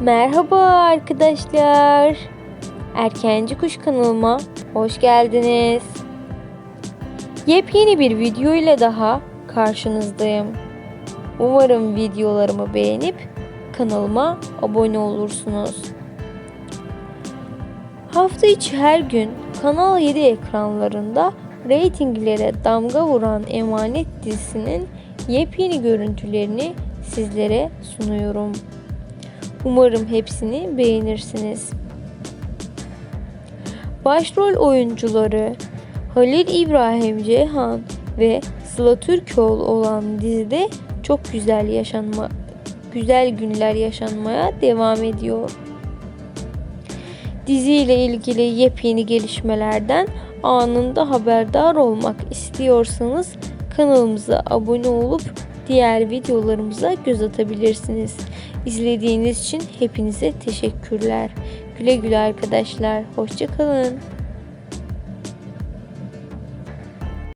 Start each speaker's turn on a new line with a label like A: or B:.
A: Merhaba arkadaşlar. Erkenci Kuş kanalıma hoş geldiniz. Yepyeni bir video ile daha karşınızdayım. Umarım videolarımı beğenip kanalıma abone olursunuz. Hafta içi her gün Kanal 7 ekranlarında reytinglere damga vuran Emanet dizisinin yepyeni görüntülerini sizlere sunuyorum. Umarım hepsini beğenirsiniz. Başrol oyuncuları Halil İbrahim Ceyhan ve Sıla Türkoğlu olan dizide çok güzel yaşanma güzel günler yaşanmaya devam ediyor. Dizi ile ilgili yepyeni gelişmelerden anında haberdar olmak istiyorsanız kanalımıza abone olup diğer videolarımıza göz atabilirsiniz. İzlediğiniz için hepinize teşekkürler. Güle güle arkadaşlar. Hoşçakalın.